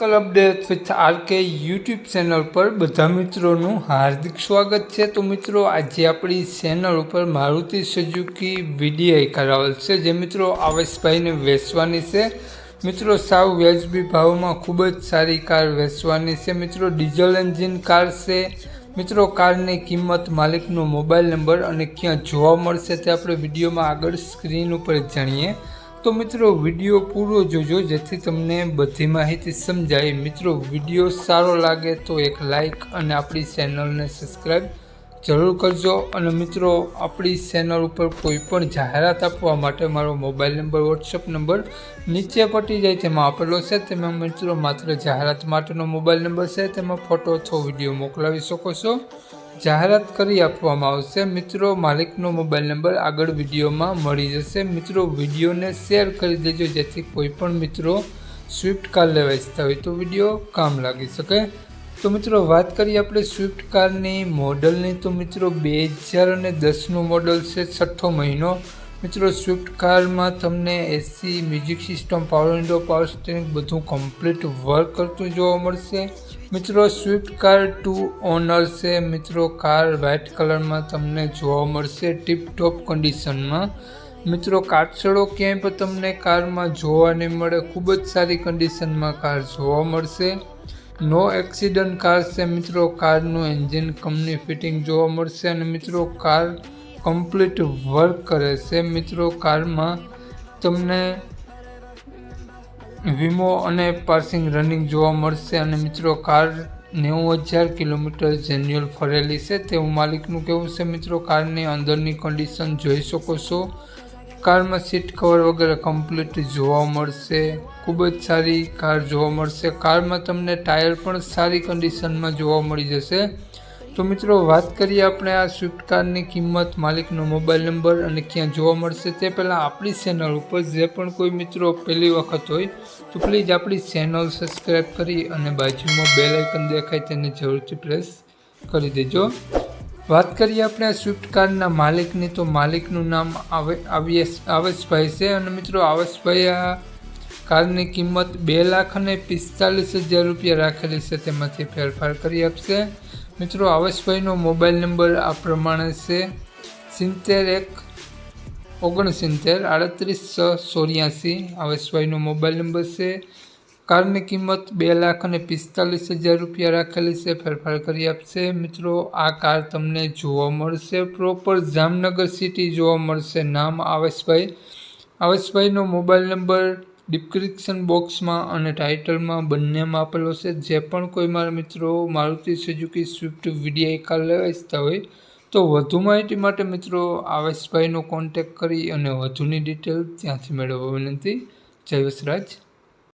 કલ update with RK YouTube channel પર બધા મિત્રોનું હાર્દિક સ્વાગત છે. તો મિત્રો, આજે આપણી ચેનલ ઉપર મારુતિ સુઝુકી વીડીઆઈ કરાવેલ છે, જે મિત્રો આવેશભાઈને વેચવાની છે. મિત્રો, સાવ વ્યાજબી ભાવમાં ખૂબ જ સારી કાર વેચવાની છે. મિત્રો, ડીઝલ એન્જિન કાર છે. મિત્રો, કારની કિંમત, માલિકનો મોબાઈલ નંબર અને ક્યાં જોવા મળશે તે આપણે વિડીયોમાં આગળ સ્ક્રીન ઉપર જાણીએ. તો મિત્રો, વીડિયો પૂરો જોજો, જેથી તમને બધી માહિતી સમજાય. મિત્રો, વીડિયો સારો લાગે તો એક લાઈક અને આપણી ચેનલને સબસ્ક્રાઈબ જરૂર કરજો. અને મિત્રો, આપણી ચેનલ ઉપર કોઈ પણ જાહેરાત આપવા માટે મારો મોબાઈલ નંબર, વોટ્સઅપ નંબર નીચે પટી જાય, તેમાં આપેલો છે. તેમાં મિત્રો માત્ર જાહેરાત માટેનો મોબાઈલ નંબર છે. તેમાં ફોટો અથવા વીડિયો મોકલાવી શકો છો. જાહેરાત કરી આપવામાં આવશે. મિત્રો, માલિકનો મોબાઈલ નંબર આગળ વિડીયોમાં મળી જશે. મિત્રો, વિડીયોને શેર કરી દેજો, જેથી કોઈ પણ મિત્રો સ્વિફ્ટ કાર લેવા ઇચ્છતા હોય તો વીડિયો કામ લાગી શકે. તો મિત્રો, વાત કરીએ આપણે સ્વિફ્ટ કારની મોડલની. તો મિત્રો, બે હજાર અને દસનું મોડલ છે, છઠ્ઠો મહિનો. મિત્રો સ્વિફ્ટ કારમાં તમને AC music system power window power steering બધું કમ્પ્લીટ વર્ક કરતું જોવા મળશે. મિત્રો સ્વિફ્ટ કાર ટુ ઓનર છે. મિત્રો કાર વ્હાઇટ કલરમાં તમને જોવા મળશે ટીપ ટોપ કન્ડિશનમાં મિત્રો કાચળો ક્યાંય પણ તમને કારમાં જોવા નહીં મળે. ખૂબ જ સારી કન્ડિશનમાં કાર જોવા મળશે. નો એક્સિડન્ટ કાર છે. મિત્રો કારનું એન્જિન કંપની ફિટિંગ જોવા મળશે અને મિત્રો કાર કમ્પ્લીટ વર્ક કરે છે. મિત્રો કારમાં તમને વીમો અને પાર્સિંગ રનિંગ જોવા મળશે અને મિત્રો, કાર નેવું હજાર કિલોમીટર જેન્યુઅલ ફરેલી છે. તેવું માલિકનું કહેવું છે મિત્રો, કારની અંદરની કન્ડિશન જોઈ શકો છો. કારમાં સીટ કવર વગેરે કમ્પ્લીટ જોવા મળશે. ખૂબ જ સારી કાર જોવા મળશે. કારમાં તમને ટાયર પણ સારી કન્ડિશનમાં જોવા મળી જશે. તો મિત્રો, વાત કરીએ આપણે આ સ્વિફ્ટ કારની કિંમત, માલિકનો મોબાઈલ નંબર અને ક્યાં જોવા મળશે તે પહેલાં આપણી ચેનલ ઉપર જે પણ કોઈ મિત્રો પહેલી વખત હોય, તો પ્લીઝ આપણી ચેનલ સબસ્ક્રાઈબ કરી અને બાજુમાં બેલ આઇકન દેખાય તેને જરૂરથી પ્રેસ કરી દેજો. વાત કરીએ આપણે આ સ્વિફ્ટ કારના માલિકની, તો માલિકનું નામ આવે આવેશભાઈ છે અને મિત્રો, આવેશભાઈ, આ કારની કિંમત બે લાખ અને પિસ્તાલીસ હજાર રૂપિયા રાખેલી છે, તેમાંથી ફેરફાર કરી આપશે. મિત્રો આવેશભાઈનો મોબાઈલ નંબર આ પ્રમાણે છે. સિત્તેર એક ઓગણસિત્તેર આડત્રીસ છ ચોર્યાસી. આવેશભાઈનો મોબાઈલ નંબર છે. કારની કિંમત બે લાખ અને પિસ્તાલીસ હજાર રૂપિયા રાખેલી છે. ફેરફાર કરી આપશે. મિત્રો, આ કાર તમને જોવા મળશે. પ્રોપર જામનગર સિટી જોવા મળશે. નામ આવેશભાઈ આવેશભાઈનો મોબાઈલ નંબર ડિસ્ક્રિપ્શન બોક્સમાં અને ટાઇટલમાં બંનેમાં આપેલો છે. જે પણ કોઈ મારા મિત્રો Maruti Suzuki Swift VDI car લેવા ઇચ્છતા હોય તો વધુ માહિતી માટે મિત્રો આવેશભાઈનો કોન્ટેક કરી અને વધુની ડિટેલ ત્યાંથી મેળવવા વિનંતી. જય વસરાજ.